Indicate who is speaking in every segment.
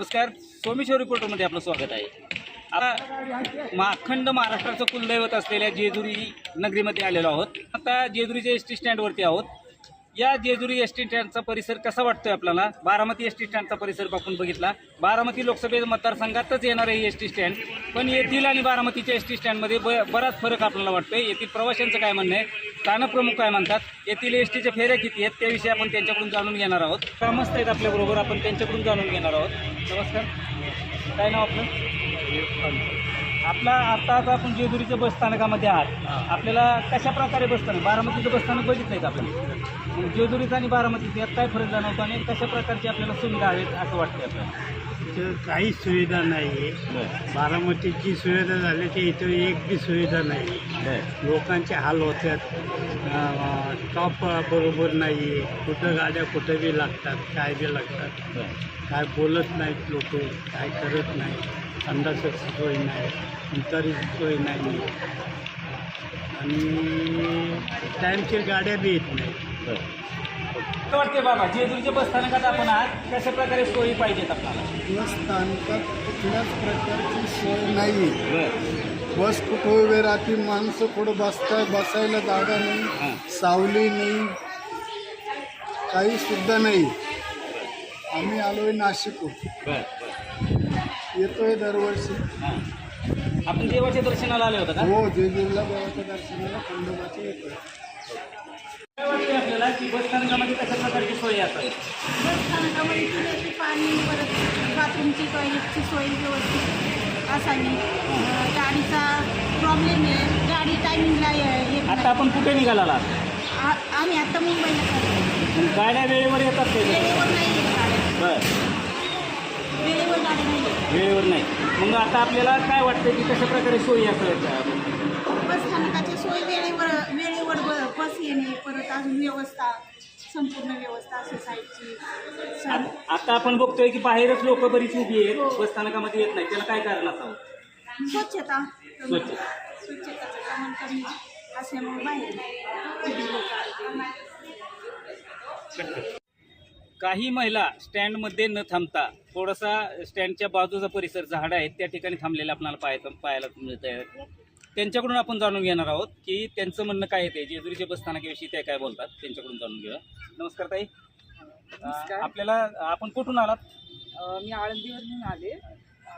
Speaker 1: नमस्कार सोमेश्वर रिपोर्टरमध्ये आपलं स्वागत आहे. आता मा अखंड महाराष्ट्राचं कुलदैवत असलेल्या जेजुरी नगरीमध्ये आलेलो आहोत. आता जेजुरीच्या एस टी स्टँडवरती आहोत. या जेजुरी एस टी स्टँडचा परिसर कसा वाटतोय आपल्याला? बारामती एस टी स्टँडचा परिसर आपण बघितला. बारामती लोकसभे मतदारसंघातच येणार आहे एस टी स्टँड पण येथील आणि बारामतीच्या एस टी स्टँडमध्ये ब बराच फरक आपल्याला वाटतोय. येथील प्रवाशांचं काय म्हणणं आहे? स्थानप्रमुख काय म्हणतात? येथील एस टीच्या फेऱ्या किती आहेत? त्याविषयी आपण त्यांच्याकडून जाणून घेणार आहोत. ग्रामस्थ आहेत आपल्याबरोबर. आपण त्यांच्याकडून जाणून घेणार आहोत. नमस्कार. काय नाव आपलं? आपला आता आता आपण जेजुरीच्या बस स्थानकामध्ये आहात आपल्याला कशा प्रकारे बसताना बारामतीचं बसस्थानक बघितलंय का आपण मग जेजुरीचं आणि बारामतीचं यात काय फरक जाणवतो आणि कशा प्रकारची आपल्याला सुविधा आहेत असं वाटतं आपल्याला?
Speaker 2: इथं काहीच सुविधा नाही आहे बारामतीची सुविधा झाली की इथं एक बी सुविधा नाही लोकांचे हाल होतात. अं, टॉप बरोबर नाही आहे कुठं गाड्या कुठं बी लागतात काय बी लागतात. काय बोलत नाहीत लोक काय करत नाही अंदाजाची सोय नाही इतरही सोय नाही. आणि टाईमच्या गाड्या बी येत नाही
Speaker 1: काय वाटते बाबा जेजुरीच्या बस स्थानकात आपण आहात. कशा प्रकारे सोयी पाहिजेत आपल्याला?
Speaker 3: बस स्थानकात कुठल्याच प्रकारची सोय नाही. बस कुठं उभे राहते माणसं कुठं बसताय बसायला जागा नाही सावली नाही काही सुद्धा नाही. आम्ही आलोय नाशिकहून. येतोय दरवर्षी.
Speaker 1: आपण देवाच्या दर्शनाला आले होतं का?
Speaker 3: हो जेजुरीला देवाच्या दर्शनाला खंडोबाचे येतोय.
Speaker 1: आपल्याला की बस स्थानकामध्ये कशा प्रकारची सोयी असावी
Speaker 4: बस स्थानकामध्ये पिण्याचे पाणी परत बाथरूमची टॉयलेटची सोय व्यवस्थित असावी. गाडीचा प्रॉब्लेम आहे. गाडी टायमिंगला ये- येत
Speaker 1: आता. आपण कुठे निघाला?
Speaker 4: आ- आम्ही आता मुंबईला चाललो.
Speaker 1: गाड्या वेळेवर येतात ते
Speaker 4: वेळेवर नाही येत गाड्या.
Speaker 1: बरं.
Speaker 4: वेळेवर गाड्या नाही येत.
Speaker 1: वेळेवर नाही. मग आता आपल्याला काय वाटतं की कशा प्रकारे सोयी असाव्यात
Speaker 4: बस स्थानकाची सोय वेळेवर वेळेवर ब- बस येणे परत अजून व्यवस्था संपूर्ण व्यवस्था.
Speaker 1: आ- आता आपण बघतोय की बाहेरच लोक बरीच उभी आहेत बस स्थानकामध्ये येत नाही त्याला काय कारण असावं
Speaker 4: स्वच्छता
Speaker 1: स्वच्छ.
Speaker 4: स्वच्छताचं प्रमाण कमी असल्यामुळे बाहेर लोक.
Speaker 1: काही महिला स्टँडमध्ये न थांबता थोडासा स्टँडच्या बाजूचा परिसर झाड आहेत त्या ठिकाणी थांबलेले आपल्याला पाहायचं पाहायला मिळत आहे त्यांच्याकडून आपण जाणून घेणार आहोत की त्यांचं म्हणणं काय आहे ते? जेजुरीच्या बस स्थानकाविषयी ते काय बोलतात? त्यांच्याकडून जाणून घेऊया. नमस्कार ताई.
Speaker 5: नमस्कार.
Speaker 1: आपल्याला आपण कुठून आलात?
Speaker 5: अ, मी आळंदीवरून आले.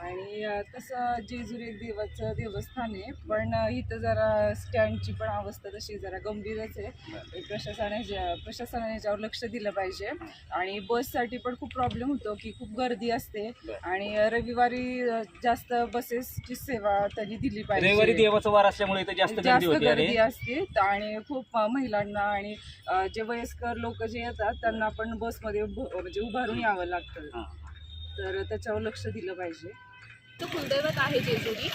Speaker 5: आणि तसं जेजुरी एक देवाचं देवस्थान आहे पण इथं जरा स्टँडची पण अवस्था तशी जरा गंभीरच आहे. प्रशासनाने ज्या- प्रशासनाने याच्यावर लक्ष दिलं पाहिजे आणि बससाठी पण खूप प्रॉब्लेम होतो की खूप गर्दी असते आणि रविवारी जास्त बसेसची सेवा त्यांनी दिली पाहिजे.
Speaker 1: रविवारी देवाचं वार असल्यामुळे इथं जास्त गर्दी
Speaker 5: जास्त
Speaker 1: होती अरे?
Speaker 5: गर्दी असते. आणि खूप महिलांना आणि अ, जे वयस्कर लोक जे येतात त्यांना पण बसमध्ये उभ- म्हणजे उभारून यावं लागतं.
Speaker 1: हां.
Speaker 5: तर त्याच्यावर लक्ष दिलं पाहिजे.
Speaker 6: तो कुलदैवत आहे जेजुरी.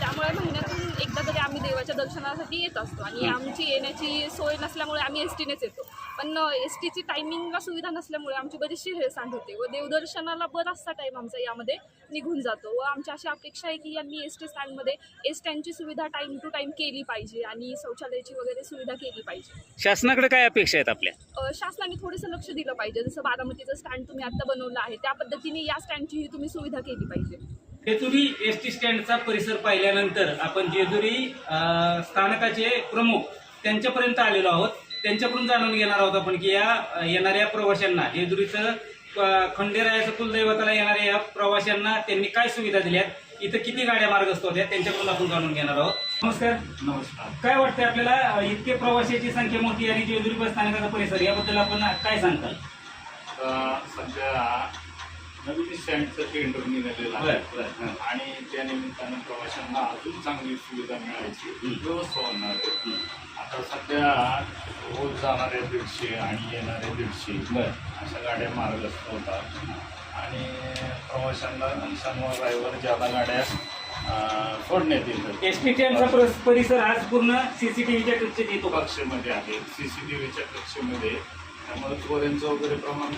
Speaker 6: त्यामुळे महिन्यातून एकदा तरी आम्ही देवाच्या दर्शनासाठी येत असतो आणि आमची येण्याची सोय नसल्यामुळे आम्ही एस टीनेच येतो. पण एस टीची टायमिंगला सुविधा नसल्यामुळे आमची बरीचशी हेळसांड होते व देवदर्शनाला बराचसा टाईम आमचा यामध्ये निघून जातो व आमची अशी अपेक्षा आहे की यांनी एस टी स्टँडमध्ये एस स्टँडची सुविधा टाईम टू टाईम केली पाहिजे आणि शौचालयाची वगैरे सुविधा केली पाहिजे.
Speaker 1: शासनाकडे काय अपेक्षा आहेत आपल्या?
Speaker 6: अ, शासनाने थोडंसं लक्ष दिलं पाहिजे. जसं बारामतीचं स्टँड तुम्ही आत्ता बनवलं आहे त्या पद्धतीने या स्टँडचीही तुम्ही सुविधा केली पाहिजे.
Speaker 1: जेजुरी एस टी स्टँडचा परिसर पाहिल्यानंतर आपण जेजुरी स्थानकाचे प्रमुख त्यांच्यापर्यंत आलेलो आहोत. त्यांच्याकडून जाणून घेणार आहोत आपण की या येणाऱ्या प्रवाशांना जेजुरीचं खंडेरायाचं कुलदैवताला येणाऱ्या या प्रवाशांना त्यांनी काय सुविधा दिल्यात इथं किती गाड्या मार्गस्थ होत्या? त्यांच्याकडून आपण जाणून घेणार आहोत. नमस्कार.
Speaker 2: नमस्कार.
Speaker 1: काय वाटतंय आपल्याला इतके प्रवाशाची संख्या मोठी आणि जेजुरी बस स्थानकाचा परिसर याबद्दल आपण काय सांगताल?
Speaker 7: आता सध्या नवीन स्टँडचं टेंडर निघालेलं आहे. आणि त्या निमित्तानं प्रवाशांना अजून चांगली सुविधा मिळायची. व्यवस्था होणार आहे. आता सध्या रोज जाणारे दीडशे आणि येणारे दीडशे. अशा गाड्या मार्गस्थ होतात. आणि प्रवाशांना शनिवार रविवार ज्यादा गाड्या सोडण्यात येतात.
Speaker 1: एस टी स्टँडचा परिस- परिसर आज पूर्ण सीसीटीव्हीच्या कक्षेत येतो. का
Speaker 7: कक्षेमध्ये आहे. सी सी टी व्हीच्या कक्षेमध्ये. त्यामुळे चोऱ्यांचं वगैरे प्रमाण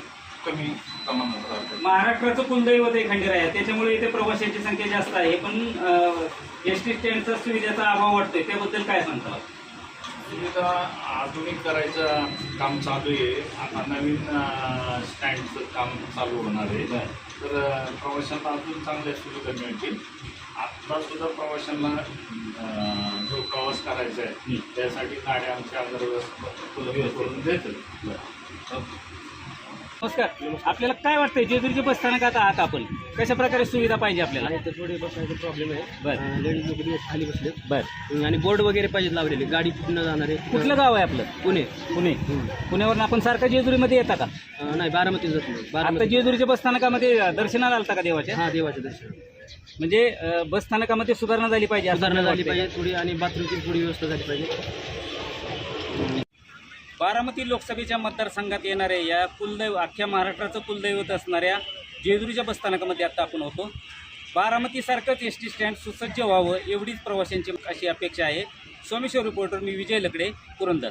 Speaker 7: कमी प्रमाणात
Speaker 1: महाराष्ट्राचं कुलदैवत आहे. खंडेराया त्याच्यामुळे इथे प्रवाशांची संख्या जास्त आहे. पण एस टी स्टँडचा सुविधेचा अभाव वाटतोय त्याबद्दल काय सांगता?
Speaker 7: सुविधा आधुनिक करायचं काम चालू आहे. आता नवीन स्टँडचं काम चालू होणार आहे. तर प्रवाशांना अजून चांगल्या सुविधा मिळतील. आत्ता सुद्धा प्रवाशांना जो प्रवास करायचा आहे त्यासाठी गाड्या आमच्या उपलब्ध करून देतात
Speaker 1: नमस्कार. आपल्याला काय वाटतंय? जेजुरीच्या बस स्थानकात आहात आपण. कशा प्रकारे सुविधा पाहिजे आपल्याला?
Speaker 8: तर थोडे बसायचे प्रॉब्लेम आहे.
Speaker 1: बरं.
Speaker 8: लेडीज लोक दिवस खाली बसले
Speaker 1: बर.
Speaker 8: आणि बोर्ड वगैरे पाहिजेत लावलेले. गाडी कुठनं जाणार आहे?
Speaker 1: कुठलं गाव आहे आपलं?
Speaker 8: पुणे.
Speaker 1: पुणे. पुण्यावरून आपण सारखं जेजुरीमध्ये येता का?
Speaker 8: अं, नाही बारामती जात. नाही
Speaker 1: आता
Speaker 8: बारामती
Speaker 1: जेजुरीच्या बस स्थानकामध्ये दर्शनाला आलता का देवाच्या?
Speaker 8: हा देवाचं दर्शन
Speaker 1: म्हणजे अं, बस स्थानकामध्ये सुधारणा झाली पाहिजे असं
Speaker 8: सुधारणा झाली
Speaker 1: वाटतंय.
Speaker 8: पाहिजे थोडी आणि बाथरूमची थोडी व्यवस्था झाली पाहिजे.
Speaker 1: बारामती लोकसभेच्या मतदारसंघात येणाऱ्या या कुलदैव अख्ख्या महाराष्ट्राचं कुलदैवत असणाऱ्या जेजुरीच्या बसस्थानकामध्ये आता आपण होतो. बारामतीसारखंच एस टी स्टँड सुसज्ज व्हावं एवढीच प्रवाशांची अशी अपेक्षा आहे. सोमेश्वर रिपोर्टर मी विजय लकडे पुरंदर.